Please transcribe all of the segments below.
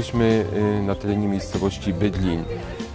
Jesteśmy y, na terenie miejscowości Bydlin.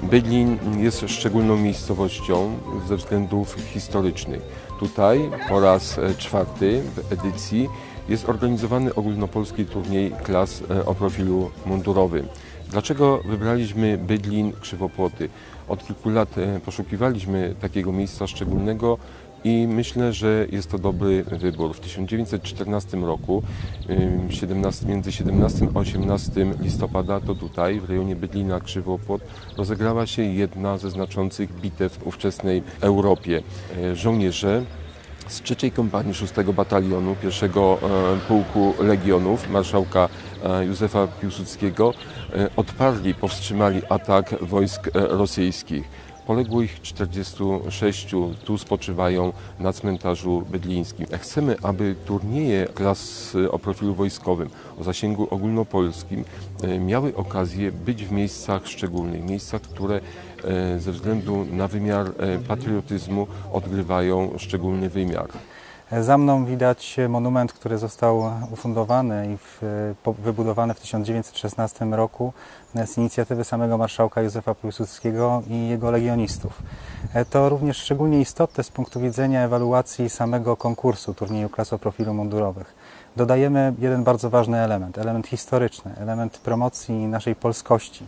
Bydlin jest szczególną miejscowością ze względów historycznych. Tutaj po raz e, czwarty w edycji jest organizowany ogólnopolski turniej klas e, o profilu mundurowym. Dlaczego wybraliśmy Bydlin Krzywopłoty? Od kilku lat e, poszukiwaliśmy takiego miejsca szczególnego i myślę, że jest to dobry wybór. W 1914 roku, ym, 17, między 17 a 18 listopada, to tutaj, w rejonie Bydlina Krzywopłot, rozegrała się jedna ze znaczących bitew w ówczesnej Europie. E, Żołnierze z trzeciej kompanii 6 batalionu pierwszego e, pułku legionów marszałka e, Józefa Piłsudskiego odparli, powstrzymali atak wojsk rosyjskich. Poległo ich 46, tu spoczywają na cmentarzu bydlińskim. Chcemy, aby turnieje klas e, o profilu wojskowym, o zasięgu ogólnopolskim e, miały okazję być w miejscach szczególnych, miejscach, które e, ze względu na wymiar patriotyzmu odgrywają szczególny wymiar. Za mną widać monument, który został ufundowany i w, wybudowany w 1916 roku z inicjatywy samego marszałka Józefa Piłsudskiego i jego legionistów. E, To również szczególnie istotne z punktu widzenia ewaluacji samego konkursu turnieju klas o profilu mundurowych. Dodajemy jeden bardzo ważny element, element historyczny, element promocji naszej polskości,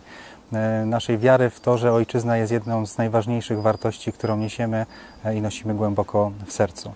naszej wiary w to, że ojczyzna jest jedną z najważniejszych wartości, którą niesiemy e, i nosimy głęboko w sercu.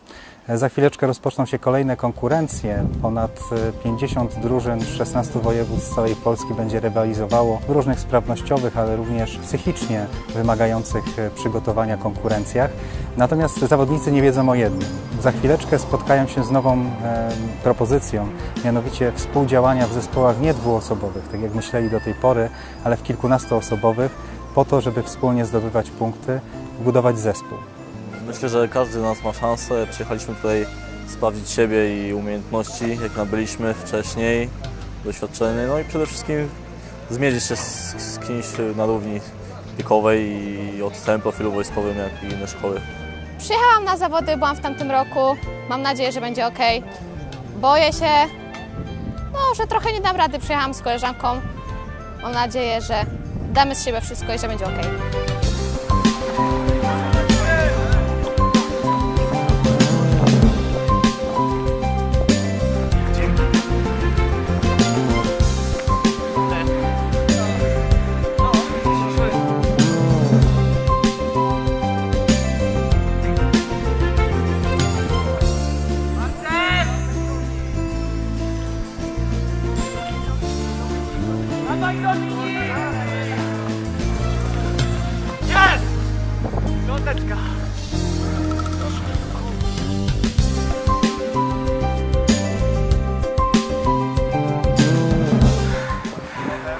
E, Za chwileczkę rozpoczną się kolejne konkurencje. Ponad e, 50 drużyn z 16 województw całej Polski będzie rywalizowało w różnych sprawnościowych, ale również psychicznie wymagających e, przygotowania konkurencjach. Natomiast zawodnicy nie wiedzą o jednym. Za chwileczkę spotkają się z nową e, propozycją, mianowicie współdziałania w zespołach nie dwuosobowych, tak jak myśleli do tej pory, ale w kilkunastoosobowych, po to, żeby wspólnie zdobywać punkty i budować zespół. Myślę, że każdy z nas ma szansę. Przyjechaliśmy tutaj sprawdzić siebie i umiejętności, jak nabyliśmy wcześniej, doświadczenie, no i przede wszystkim zmierzyć się z, z kimś na równi wiekowej i o samym profilu wojskowym, jak i inne szkoły. Przyjechałam na zawody, byłam w tamtym roku. Mam nadzieję, że będzie ok. Boję się, no, że trochę nie dam rady. Przyjechałam z koleżanką. Mam nadzieję, że damy z siebie wszystko i że będzie ok.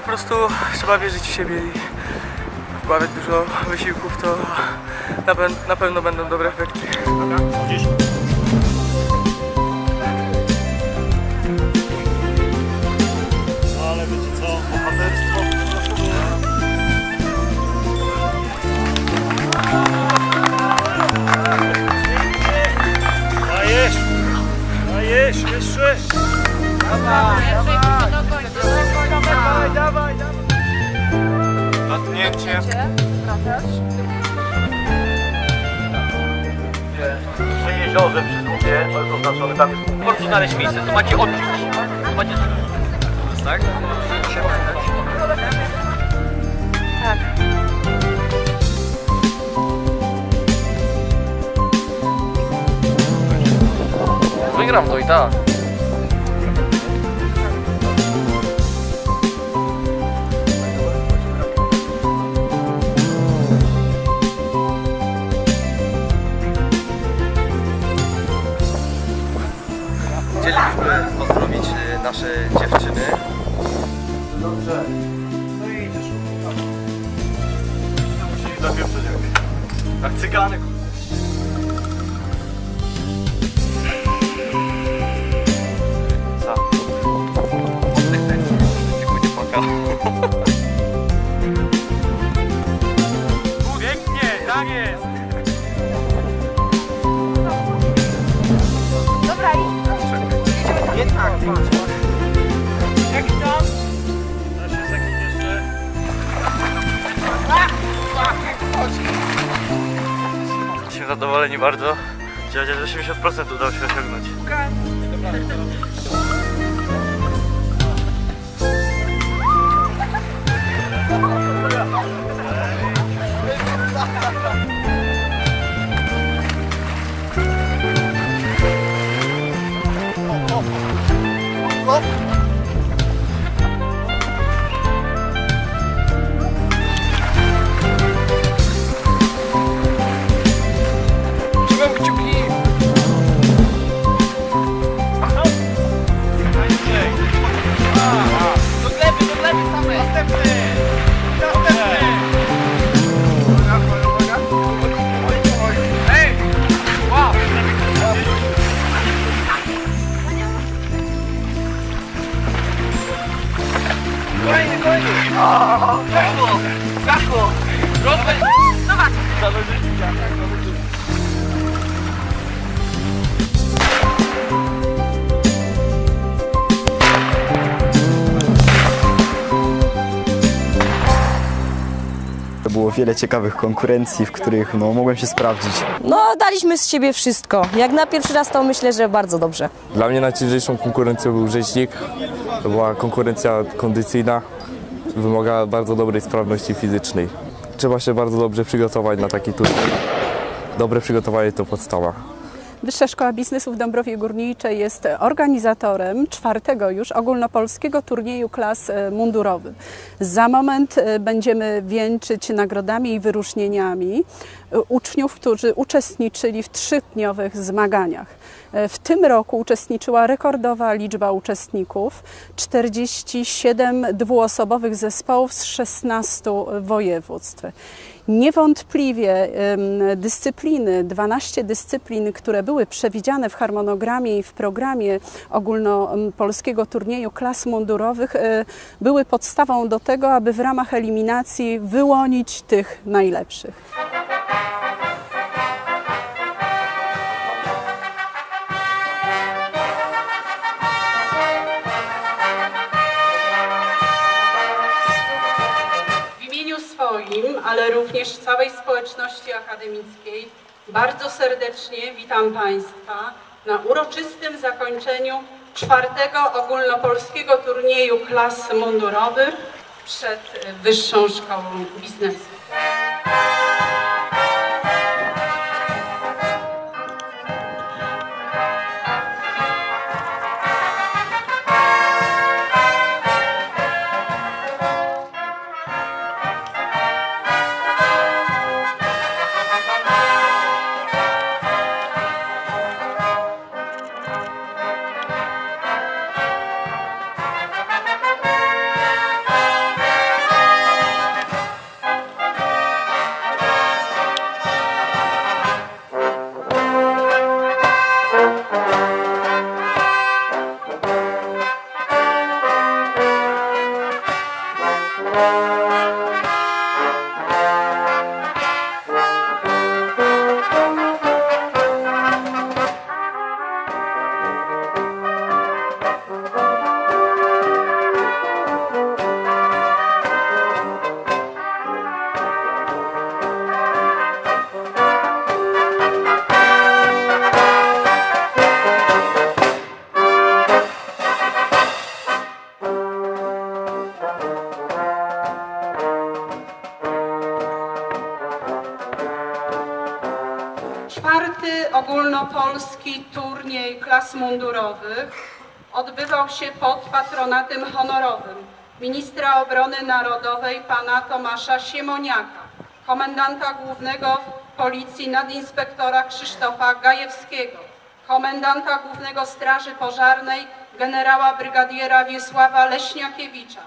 Po prostu trzeba wierzyć w siebie i wkładać dużo wysiłków, to na, pe- na pewno będą dobre efekty. Ale Dotknięcie. Przy jeziorze, przy Kubie, to jest oznaczone, tam jest Po prostu znaleźć miejsce, to macie odczuć. To macie... Tak? Wygram to i tak. Chcielibyśmy pozdrowić y, nasze dziewczyny. Dobrze. No i idziesz. Musisz zapieprzyć jak, zadowoleni bardzo. Chociaż 80% udało się osiągnąć. Było wiele ciekawych konkurencji, w których no, mogłem się sprawdzić. No, daliśmy z siebie wszystko. Jak na pierwszy raz to myślę, że bardzo dobrze. Dla mnie najcięższą konkurencją był rzeźnik. To była konkurencja kondycyjna. Wymaga bardzo dobrej sprawności fizycznej. Trzeba się bardzo dobrze przygotować na taki turniej. Dobre przygotowanie to podstawa. Wyższa Szkoła Biznesu w Dąbrowie Górniczej jest organizatorem czwartego już ogólnopolskiego turnieju klas e, mundurowych. Za moment e, będziemy wieńczyć nagrodami i wyróżnieniami e, uczniów, którzy uczestniczyli w trzydniowych zmaganiach. W tym roku uczestniczyła rekordowa liczba uczestników 47 dwuosobowych zespołów z 16 województw. Niewątpliwie dyscypliny, 12 dyscyplin, które były przewidziane w harmonogramie i w programie ogólnopolskiego turnieju klas mundurowych, e, były podstawą do tego, aby w ramach eliminacji wyłonić tych najlepszych. Ale również całej społeczności akademickiej bardzo serdecznie witam Państwa na uroczystym zakończeniu czwartego ogólnopolskiego turnieju klas mundurowych przed Wyższą Szkołą Biznesu. Ogólnopolski turniej klas mundurowych odbywał się pod patronatem honorowym ministra obrony narodowej pana Tomasza Siemoniaka, komendanta głównego policji nadinspektora Krzysztofa Gajewskiego, komendanta głównego Straży Pożarnej generała brygadiera Wiesława Leśniakiewicza,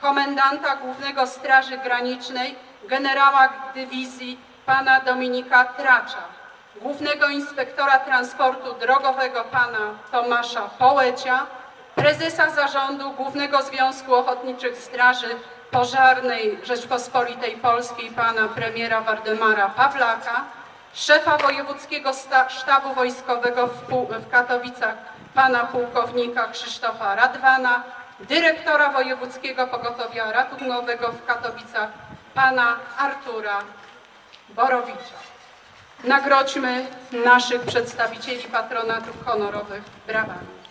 komendanta głównego Straży Granicznej generała dywizji pana Dominika Tracza, głównego inspektora transportu drogowego pana Tomasza Połecia, prezesa zarządu Głównego Związku Ochotniczych Straży Pożarnej Rzeczpospolitej Polskiej pana premiera Waldemara Pawlaka, szefa wojewódzkiego sztabu wojskowego w Katowicach pana pułkownika Krzysztofa Radwana, dyrektora wojewódzkiego pogotowia ratunkowego w Katowicach pana Artura Borowicza. Nagrodźmy naszych przedstawicieli patronatów honorowych brawami.